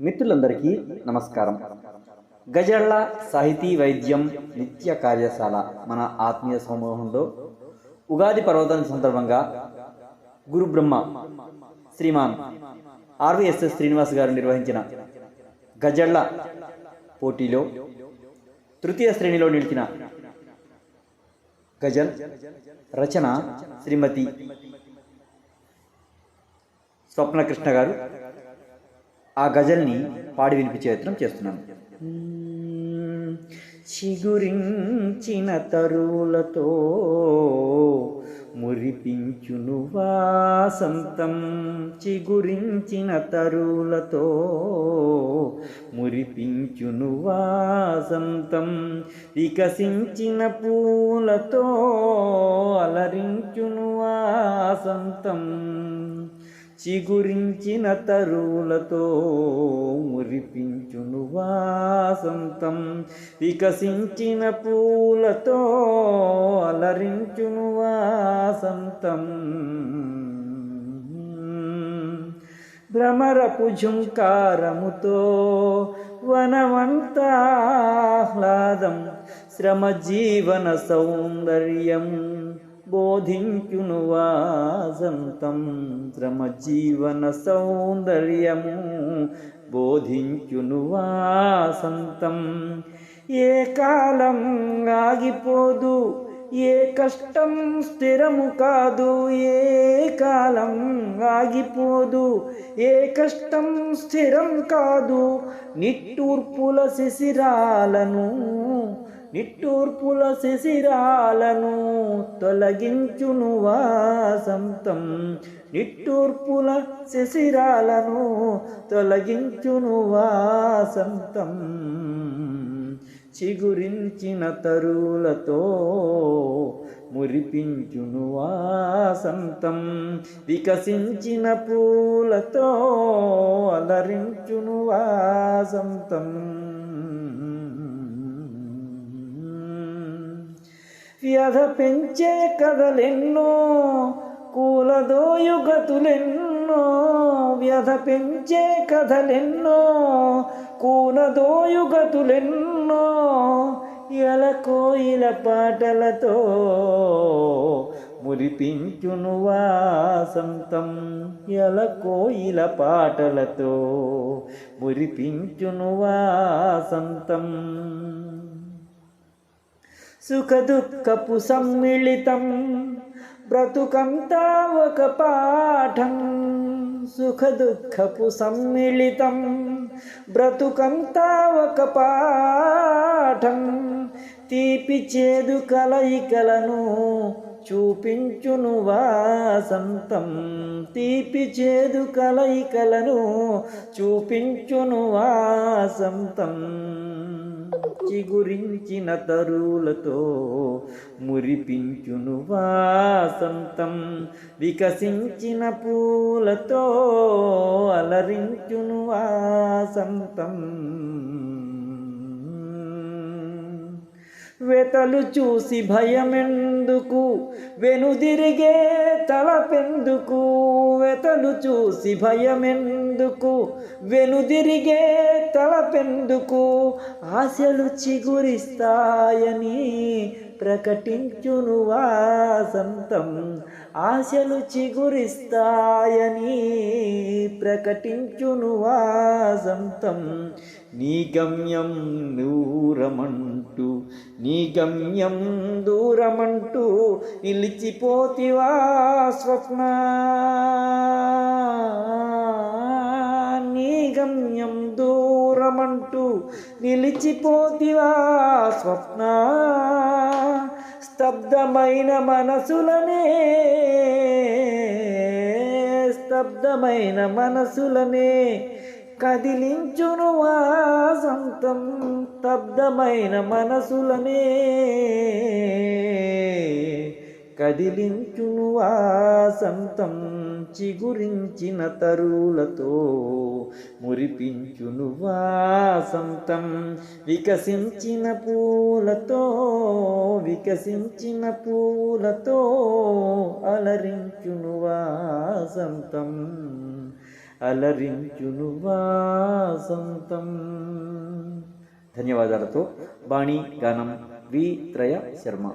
మిత్రులందరికీ నమస్కారం. గజళ్ళ సాహితీ వైద్యం నిత్య కార్యశాల మన ఆత్మీయ సమూహంలో ఉగాది పర్వతం సందర్భంగా గురు బ్రహ్మ శ్రీమాన్ ఆర్వీఎస్ఎస్ శ్రీనివాస్ గారు నిర్వహించిన గజళ్ళ పోటీలో తృతీయ శ్రేణిలో నిలిచిన గజల్ రచన శ్రీమతి స్వప్నకృష్ణ గారు ఆ గజల్ని పాడి వినిపించే యత్నం చేస్తున్నాను. చిగురించిన తరువులతో మురిపించును వాసంతం. చిగురించిన తరువులతో మురిపించును వాసంతం. వికసించిన పూలతో అలరించును వాసంతం. చిగురించిన తరువులతో మురిపించును వాసంతం. వికసించిన పూలతో అలరించును వాసంతం. భ్రమరపు ఝుంకారముతో వనవంతాహ్లాదం శ్రమ జీవన సౌందర్యం బోధించును వాసంతం జీవన సౌందర్యము. బోధించును వాసంతం. ఏ కాలం ఆగిపోదు? ఏ కష్టం స్థిరము కాదు ఏ కాలం ఆగిపోదు. ఏ కష్టం స్థిరం కాదు నిట్టూర్పుల శిశిరాలను నిట్టూర్పుల శిశిరాలను తొలగించును వాసంతం. నిట్టూర్పుల శిశిరాలను తొలగించును వాసంతం. చిగురించిన తరులతో మురిపించును వాసంతం వికసించిన పూలతో అలరించును వాసంతం వ్యధ పెంచే కథలెన్నో కూలదోయుగతులెన్నో వ్యధ పెంచే కథలెన్నో కూలదోయుగతులెన్నో ముత్యాల కోయిల పాటలతో మురిపించును వాసంతం. ఎల కోయిల పాటలతో మురిపించును వాసంతం. సుఖ దుఃఖపు సమ్మిళితం బ్రతుకంతా ఒక పాఠం. సుఖ దుఃఖపు సమ్మిళితం బ్రతుకంతా ఒక పాఠం. తీపి చేదు కలయికలను చూపించును వాసంతం. తీపి చేదు కలయికలను చూపించును వాసంతం. చిగురించిన తరులతో మురిపించును వాసంతం. వికసించిన పూలతో అలరించును వాసంతం. వెతలు చూసి భయమెందుకు? వెనుదిరిగే తలపెందుకు? వెతలు చూసి భయమెందుకు? వెనుదిరిగే తలపెందుకు? ఆశలు చిగురిస్తాయని ప్రకటించును వాసంతం. ఆశలు చిగురిస్తాయని ప్రకటించును వాసంతం. నీ గమ్యం దూరమంటూ నీ గమ్యం దూరమంటూ నిలిచిపోతివా స్వప్న? నీ గమ్యం దూరమంటూ నిలిచిపోతివా స్వప్న. స్తబ్దమైన మనసులనే స్తబ్దమైన మనసులనే కదిలించును వాసంతం స్తబ్దమైన మనసులనే కదిలించును ఆ సంతం చిగురించిన తరువులతో మురిపించును సంతం వికసించిన పూలతో వికసించిన పూలతో అలరించును సంతం అలరించును వాసంతం. సంతం ధన్యవాదాలతో. బాణీ గానం వి త్రయ శర్మ.